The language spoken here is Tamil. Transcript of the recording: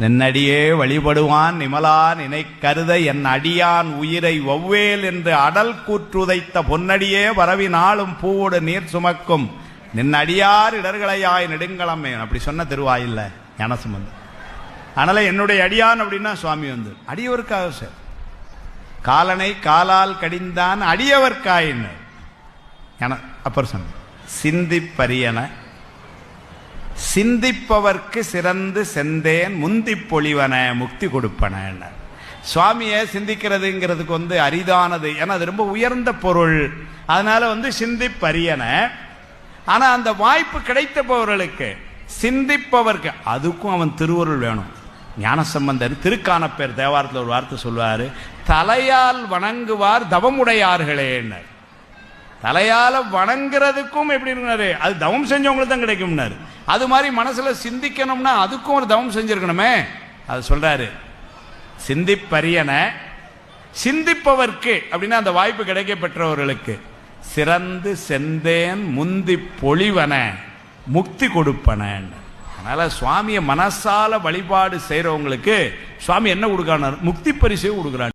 நின்னடியே வழிபடுவான் நிமலான் நினை கருத என் அடியான் உயிரை ஒவ்வேல் என்று அடல் கூற்றுதைத்த பொன்னடியே வரவி நாளும் பூவோடு நீர் சுமக்கும். நின்னடியார் இடர்களையாய் நெடுங்கலமே அப்படி சொன்ன திருவாயில்ல ஞானசம்பந்தம் அதனால என்னுடைய அடியான் அப்படின்னா சுவாமி வந்து அடியவருக்காக சார். காலனை காலால் கடிந்தான் அடியவர்காயின்னு என அப்புறம் சொன்ன சிந்திப்பரியன சிந்திப்பவர்க்கு சிறந்து செந்தேன் முந்தி பொழிவன முக்தி கொடுப்பன சுவாமியை சிந்திக்கிறதுங்கிறதுக்கு வந்து அரிதானது. ஏன்னா அது ரொம்ப உயர்ந்த பொருள். அதனால வந்து சிந்திப்பரியன. ஆனா அந்த வாய்ப்பு கிடைத்தபவர்களுக்கு சிந்திப்பவர்க்கு அதுக்கும் அவன் திருவருள் வேணும். ஞானசம்பந்தர் திருக்கானப்பேர் தேவாரத்தில் ஒரு வார்த்தை சொல்வார் தலையால் வணங்குவார் தவமுடையார்களேன்னர் தலையால வணங்குறதுக்கும் எப்படி இருந்தாரு அது தவம் செஞ்சவங்களுக்கு தான் கிடைக்கும்னாரு. அது மாதிரி மனசுல சிந்திக்கணும்னா அதுக்கும் ஒரு தவம் செஞ்சிருக்கணுமே. அது சொல்றாரு. சிந்திப்பரியன சிந்திப்பவர்க்கு அப்படின்னா அந்த வாய்ப்பு கிடைக்க பெற்றவர்களுக்கு. சிறந்து செந்தேன் முந்தி பொழிவன முக்தி கொடுப்பன அதனால சுவாமியை மனசால வழிபாடு செய்யறவங்களுக்கு சுவாமி என்ன கொடுக்கிறார் முக்தி பரிசே கொடுக்குறாரு